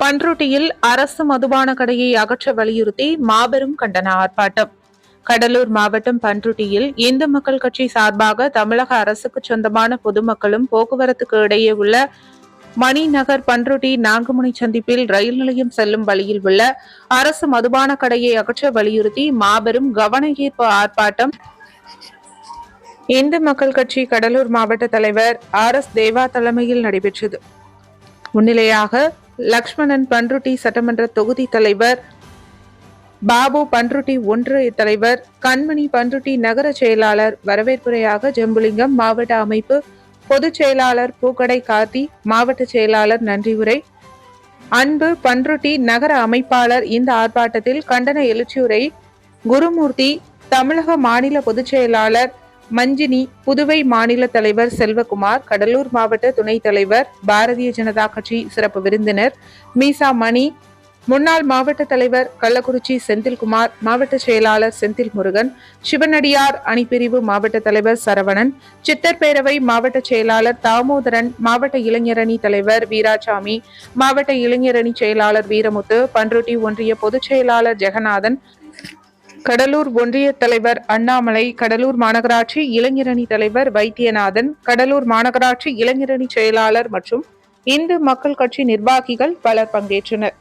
பன்ருட்டியில் அரசு மதுபான கடையை அகற்ற வலியுறுத்தி மாபெரும் கண்டன ஆர்ப்பாட்டம். கடலூர் மாவட்டம் பன்ருட்டியில் இந்து மக்கள் கட்சி சார்பாக தமிழக அரசுக்கு சொந்தமான பொதுமக்களும் போக்குவரத்துக்கு இடையே உள்ள மணிநகர் பன்ருட்டி நான்குமணி சந்திப்பில் ரயில் நிலையம் செல்லும் வழியில் உள்ள அரசு மதுபான கடையை அகற்ற வலியுறுத்தி மாபெரும் கவன ஈர்ப்பு ஆர்ப்பாட்டம். இந்து மக்கள் கட்சி கடலூர் மாவட்ட தலைவர் ஆர் எஸ் தேவா தலைமையில் நடைபெற்றது. முன்னிலையாக லக்ஷ்மணன் பன்ருட்டி சட்டமன்ற தொகுதி தலைவர் பாபு பன்ருட்டி ஒன்றிய தலைவர் கண்மணி பன்ருட்டி நகர செயலாளர் வரவேற்புரையாக ஜம்புலிங்கம் மாவட்ட அமைப்பு பொதுச் செயலாளர் பூக்கடை காத்தி மாவட்ட செயலாளர் நன்றி உரை. அன்பு பன்ருட்டி நகர அமைப்பாளர் இந்த ஆர்ப்பாட்டத்தில் கண்டன எழுச்சியுரை குருமூர்த்தி தமிழக மாநில பொதுச் செயலாளர் மஞ்சினி புதுவை மாநில தலைவர் செல்வகுமார் கடலூர் மாவட்ட துணைத் தலைவர் பாரதிய ஜனதா கட்சி சிறப்பு விருந்தினர் மீசா மணி முன்னாள் மாவட்ட தலைவர் கள்ளக்குறிச்சி செந்தில்குமார் மாவட்ட செயலாளர் செந்தில் முருகன் சிவனடியார் அணிப்பிரிவு மாவட்ட தலைவர் சரவணன் சித்தர் பேரவை மாவட்ட செயலாளர் தாமோதரன் மாவட்ட இளைஞரணி தலைவர் வீராசாமி மாவட்ட இளைஞரணி செயலாளர் வீரமுத்து பன்ருட்டி ஒன்றிய பொதுச் செயலாளர் ஜெகநாதன் கடலூர் ஒன்றிய தலைவர் அண்ணாமலை கடலூர் மாநகராட்சி இளைஞரணி தலைவர் வைத்தியநாதன் கடலூர் மாநகராட்சி இளைஞரணி செயலாளர் மற்றும் இந்து மக்கள் கட்சி நிர்வாகிகள் பலர் பங்கேற்றனர்.